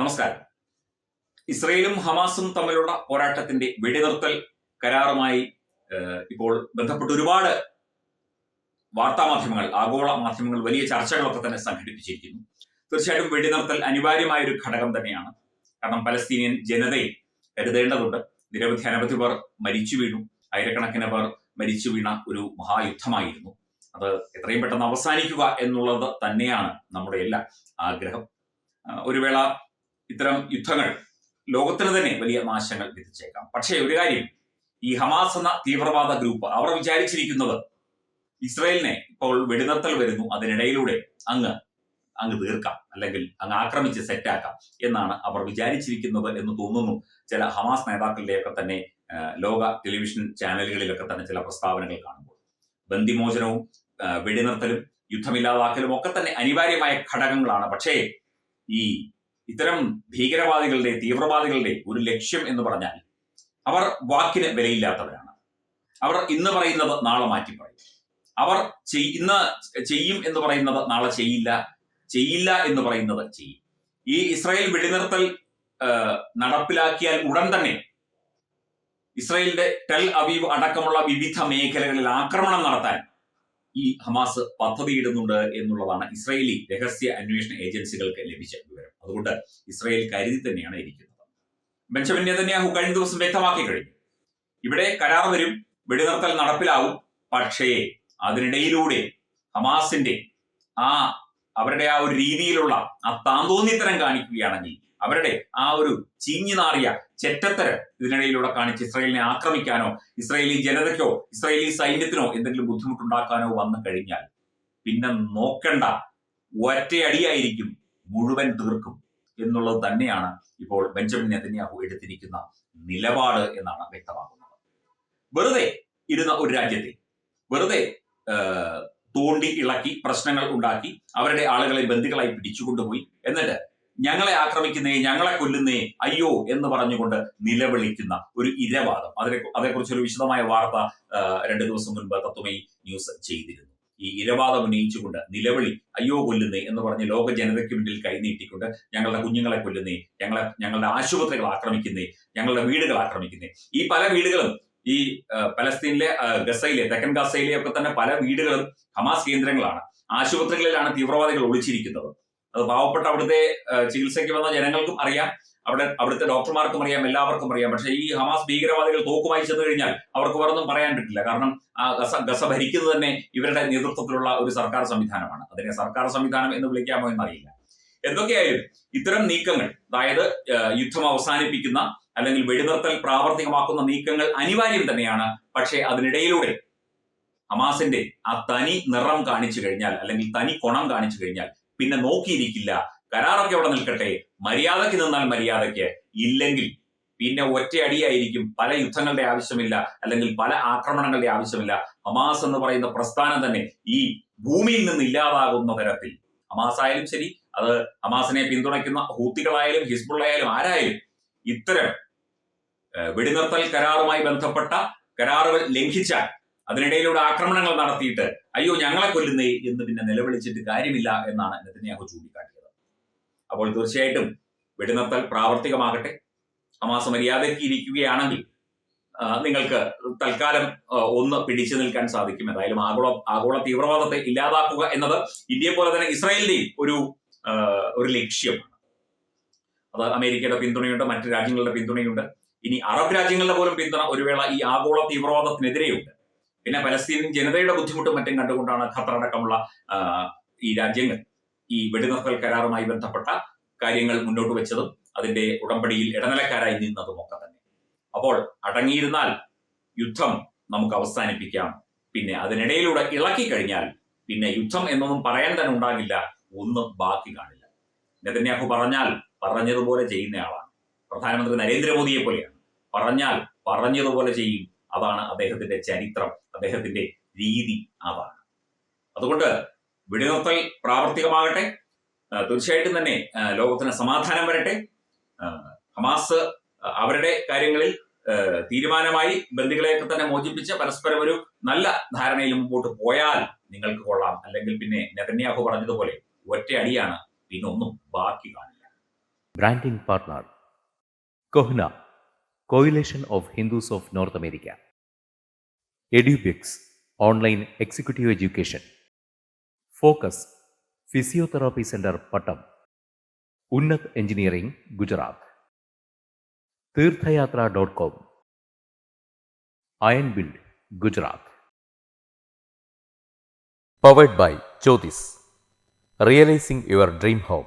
നമസ്കാരം. ഇസ്രയേലും ഹമാസും തമ്മിലുള്ള പോരാട്ടത്തിന്റെ വെടിനിർത്തൽ കരാറുമായി ഇപ്പോൾ ബന്ധപ്പെട്ട് ഒരുപാട് വാർത്താ മാധ്യമങ്ങൾ ആഗോള മാധ്യമങ്ങൾ വലിയ ചർച്ചകളൊക്കെ തന്നെ സംഘടിപ്പിച്ചിരിക്കുന്നു. തീർച്ചയായിട്ടും വെടിനിർത്തൽ അനിവാര്യമായ ഒരു ഘടകം തന്നെയാണ്. കാരണം പലസ്തീനിയൻ ജനതയെ കരുതേണ്ടതുണ്ട്. നിരവധി അനവധി പേർ മരിച്ചു വീണു. ആയിരക്കണക്കിന് പേർ മരിച്ചു വീണ ഒരു മഹായുദ്ധമായിരുന്നു. അത് എത്രയും പെട്ടെന്ന് അവസാനിക്കുക എന്നുള്ളത് തന്നെയാണ് നമ്മുടെ എല്ലാ ആഗ്രഹം. ഒരു വേള ഇത്തരം യുദ്ധങ്ങൾ ലോകത്തിന് തന്നെ വലിയ നാശങ്ങൾ വിധിച്ചേക്കാം പക്ഷേ ഒരു കാര്യം ഈ ഹമാസ് എന്ന തീവ്രവാദ ഗ്രൂപ്പ് അവർ വിചാരിച്ചിരിക്കുന്നത് ഇസ്രയേലിനെ ഇപ്പോൾ വെടിനിർത്തൽ വരുന്നു അതിനിടയിലൂടെ അങ്ങ് അങ്ങ് തീർക്കാം അല്ലെങ്കിൽ അങ്ങ് ആക്രമിച്ച് സെറ്റാക്കാം എന്നാണ് അവർ വിചാരിച്ചിരിക്കുന്നത് എന്ന് തോന്നുന്നു ചില ഹമാസ് നേതാക്കളുടെയൊക്കെ തന്നെ ലോക ടെലിവിഷൻ ചാനലുകളിലൊക്കെ തന്നെ ചില പ്രസ്താവനകൾ കാണുമ്പോൾ. ബന്ദിമോചനവും വെടിനിർത്തലും യുദ്ധമില്ലാതാക്കലും ഒക്കെ തന്നെ അനിവാര്യമായ ഘടകങ്ങളാണ്. പക്ഷേ ഈ ഇത്തരം ഭീകരവാദികളുടെ തീവ്രവാദികളുടെ ഒരു ലക്ഷ്യം എന്ന് പറഞ്ഞാൽ അവർ വാക്കിന് വിലയില്ലാത്തവരാണ്. അവർ ഇന്ന് പറയുന്നത് നാളെ മാറ്റി പറയും. അവർ ഇന്ന് ചെയ്യും എന്ന് പറയുന്നത് നാളെ ചെയ്യില്ല ചെയ്യില്ല എന്ന് പറയുന്നത് ചെയ്യും. ഈ ഇസ്രായേൽ വെടിനിർത്തൽ നടപ്പിലാക്കിയാൽ ഉടൻ തന്നെ ഇസ്രായേലിന്റെ ടെൽ അവീവ് അടക്കമുള്ള വിവിധ മേഖലകളിൽ ആക്രമണം നടത്താൻ ഈ ഹമാസ് പദ്ധതിയിടുന്നുണ്ട് എന്നുള്ളതാണ് ഇസ്രായേലി രഹസ്യ അന്വേഷണ ഏജൻസികൾക്ക് ലഭിച്ച വിവരം. അതുകൊണ്ട് ഇസ്രായേൽ കരുതി തന്നെയാണ് ഇരിക്കുന്നത്. ബെഞ്ചമിൻ നെതന്യാഹു കഴിഞ്ഞ ദിവസം വ്യക്തമാക്കി കഴിഞ്ഞു. ഇവിടെ കരാർ വരും വെടിനിർത്തൽ നടപ്പിലാവും. പക്ഷേ അതിനിടയിലൂടെ ഹമാസിന്റെ ആ അവരുടെ ആ ഒരു രീതിയിലുള്ള ആ താന്തോന്നിത്തരം കാണിക്കുകയാണെങ്കിൽ അവരുടെ ആ ഒരു ചീഞ്ഞു നാറിയ ചെറ്റത്തര ഇതിനിടയിലൂടെ കാണിച്ച് ഇസ്രായേലിനെ ആക്രമിക്കാനോ ഇസ്രായേലി ജനതയ്ക്കോ ഇസ്രായേലി സൈന്യത്തിനോ എന്തെങ്കിലും ബുദ്ധിമുട്ടുണ്ടാക്കാനോ വന്നു കഴിഞ്ഞാൽ പിന്നെ നോക്കണ്ട. ഒറ്റയടിയായിരിക്കും മുഴുവൻ തീർക്കും എന്നുള്ളത് തന്നെയാണ് ഇപ്പോൾ ബെഞ്ചമിൻ നെതന്യാഹു എടുത്തിരിക്കുന്ന നിലപാട് എന്നാണ് വ്യക്തമാക്കുന്നത്. വെറുതെ ഇരുന്ന ഒരു രാജ്യത്തെ വെറുതെ തോണ്ടി ഇളക്കി പ്രശ്നങ്ങൾ ഉണ്ടാക്കി അവരുടെ ആളുകളെ ബന്ധുക്കളായി പിടിച്ചുകൊണ്ടുപോയി. എന്നിട്ട് ഞങ്ങളെ ആക്രമിക്കുന്നേ ഞങ്ങളെ കൊല്ലുന്നേ അയ്യോ എന്ന് പറഞ്ഞുകൊണ്ട് നിലവിളിക്കുന്ന ഒരു ഇരവാദം. അതിനെ അതേക്കുറിച്ചൊരു വിശദമായ വാർത്ത രണ്ടു ദിവസം മുൻപ് തത്വമൈ ന്യൂസ് ചെയ്തിരുന്നു. ഈ ഇരവാദം ഉന്നയിച്ചുകൊണ്ട് നിലവിളി അയ്യോ കൊല്ലുന്നേ എന്ന് പറഞ്ഞ് ലോക ജനതയ്ക്ക് മുന്നിൽ കൈനീട്ടിക്കൊണ്ട് ഞങ്ങളുടെ കുഞ്ഞുങ്ങളെ കൊല്ലുന്നേ ഞങ്ങളെ ഞങ്ങളുടെ ആശുപത്രികൾ ആക്രമിക്കുന്നേ ഞങ്ങളുടെ വീടുകൾ ആക്രമിക്കുന്നേ. ഈ പല വീടുകളും ഈ പലസ്തീനിലെ ഗസയിലെ തെക്കൻ ഗസയിലെ ഒക്കെ തന്നെ പല വീടുകളും ഹമാസ് കേന്ദ്രങ്ങളാണ്. ആശുപത്രികളിലാണ് തീവ്രവാദികൾ ഒളിച്ചിരിക്കുന്നത്. അത് പാവപ്പെട്ട അവിടുത്തെ ചികിത്സയ്ക്ക് വന്ന ജനങ്ങൾക്കും അറിയാം. അവിടെ അവിടുത്തെ ഡോക്ടർമാർക്കും അറിയാം എല്ലാവർക്കും അറിയാം. പക്ഷേ ഈ ഹമാസ് ഭീകരവാദികൾ തോക്കുമായി ചെന്ന് കഴിഞ്ഞാൽ അവർക്ക് വേറൊന്നും പറയാൻ പറ്റില്ല. കാരണം ഗസ ഗസ ഭരിക്കുന്നത് തന്നെ ഇവരുടെ നേതൃത്വത്തിലുള്ള ഒരു സർക്കാർ സംവിധാനമാണ്. അതിനെ സർക്കാർ സംവിധാനം എന്ന് വിളിക്കാമോ എന്നറിയില്ല. എന്തൊക്കെയായാലും ഇത്തരം നീക്കങ്ങൾ അതായത് യുദ്ധം അവസാനിപ്പിക്കുന്ന അല്ലെങ്കിൽ വെടിനിർത്തൽ പ്രാവർത്തികമാക്കുന്ന നീക്കങ്ങൾ അനിവാര്യം തന്നെയാണ്. പക്ഷേ അതിനിടയിലൂടെ ഹമാസിന്റെ ആ തനി നിറം കാണിച്ചു കഴിഞ്ഞാൽ അല്ലെങ്കിൽ തനി കൊണം കാണിച്ചു കഴിഞ്ഞാൽ പിന്നെ നോക്കിയിരിക്കില്ല. കരാറൊക്കെ അവിടെ നിൽക്കട്ടെ. മര്യാദയ്ക്ക് നിന്നാൽ മര്യാദയ്ക്ക്. ഇല്ലെങ്കിൽ പിന്നെ ഒറ്റയടിയായിരിക്കും. പല യുദ്ധങ്ങളുടെ ആവശ്യമില്ല. അല്ലെങ്കിൽ പല ആക്രമണങ്ങളുടെ ആവശ്യമില്ല. ഹമാസ് എന്ന് പറയുന്ന പ്രസ്ഥാനം തന്നെ ഈ ഭൂമിയിൽ നിന്ന് ഇല്ലാതാകുന്ന തരത്തിൽ. ഹമാസ് ആയാലും ശരി അത് ഹമാസിനെ പിന്തുണയ്ക്കുന്ന ഹൂത്തികളായാലും ഹിസ്ബുള്ളായാലും ആരായാലും ഇത്തരം വെടിനിർത്തൽ കരാറുമായി ബന്ധപ്പെട്ട കരാറുകൾ ലംഘിച്ചാൽ അതിനിടയിലൂടെ ആക്രമണങ്ങൾ നടത്തിയിട്ട് അയ്യോ ഞങ്ങളെ കൊല്ലുന്നേ എന്ന് പിന്നെ നിലവിളിച്ചിട്ട് കാര്യമില്ല എന്നാണ് നെതന്യാഹു ചൂണ്ടിക്കാട്ടിയത്. അപ്പോൾ തീർച്ചയായിട്ടും വെടിനിർത്തൽ പ്രാവർത്തികമാകട്ടെ. ഹമാസ് മര്യാദയ്ക്ക് ഇരിക്കുകയാണെങ്കിൽ നിങ്ങൾക്ക് തൽക്കാലം ഒന്ന് പിടിച്ചു നിൽക്കാൻ സാധിക്കും. ഏതായാലും ആഗോള ആഗോള തീവ്രവാദത്തെ ഇല്ലാതാക്കുക എന്നത് ഇന്ത്യയെ പോലെ തന്നെ ഇസ്രായേലിന്റെയും ഒരു ഒരു ലക്ഷ്യമാണ്. അത് അമേരിക്കയുടെ പിന്തുണയുണ്ട് മറ്റു രാജ്യങ്ങളുടെ പിന്തുണയുണ്ട്. ഇനി അറബ് രാജ്യങ്ങളുടെ പോലും പിന്തുണ ഒരു വേള ഈ ആഗോള തീവ്രവാദത്തിനെതിരെയുണ്ട്. പിന്നെ പലസ്തീൻ ജനതയുടെ ബുദ്ധിമുട്ടും മറ്റും കണ്ടുകൊണ്ടാണ് ഖത്തർ അടക്കമുള്ള ഈ രാജ്യങ്ങൾ ഈ വെടിനിർത്തൽ കരാറുമായി ബന്ധപ്പെട്ട കാര്യങ്ങൾ മുന്നോട്ട് വെച്ചതും അതിന്റെ ഉടമ്പടിയിൽ ഇടനിലക്കാരായി നിന്നതും ഒക്കെ തന്നെ. അപ്പോൾ അടങ്ങിയിരുന്നാൽ യുദ്ധം നമുക്ക് അവസാനിപ്പിക്കാം. പിന്നെ അതിനിടയിലൂടെ ഇളക്കി കഴിഞ്ഞാൽ പിന്നെ യുദ്ധം എന്നൊന്നും പറയാൻ തന്നെ ഉണ്ടാകില്ല ഒന്നും ബാക്കി കാണില്ല. നെതന്യാഹു പറഞ്ഞാൽ പറഞ്ഞതുപോലെ ചെയ്യുന്നയാളാണ്. പ്രധാനമന്ത്രി നരേന്ദ്രമോദിയെ പോലെയാണ്. പറഞ്ഞാൽ പറഞ്ഞതുപോലെ ചെയ്യും. അതാണ് അദ്ദേഹത്തിന്റെ ചരിത്രം അദ്ദേഹത്തിന്റെ രീതി അതാണ്. അതുകൊണ്ട് വെടിനിർത്തൽ പ്രാവർത്തികമാകട്ടെ. തീർച്ചയായിട്ടും തന്നെ ലോകത്തിന് സമാധാനം വരട്ടെ. ഹമാസ് അവരുടെ കാര്യങ്ങളിൽ തീരുമാനമായി ബന്ദികളെയൊക്കെ തന്നെ മോചിപ്പിച്ച് പരസ്പരം ഒരു നല്ല ധാരണയിൽ മുമ്പോട്ട് പോയാൽ നിങ്ങൾക്ക് കൊള്ളാം. അല്ലെങ്കിൽ പിന്നെ നെതന്യാഹു പറഞ്ഞതുപോലെ ഒറ്റ അടിയാണ് പിന്നെ ഒന്നും ബാക്കി കാണില്ല. Branding coalition of Hindus of North America Edubix online executive education focus physiotherapy centre Pattom Unnat engineering Gujarat Theerthayathra dot com iron build Gujarat powered by Jyothis realising your dream home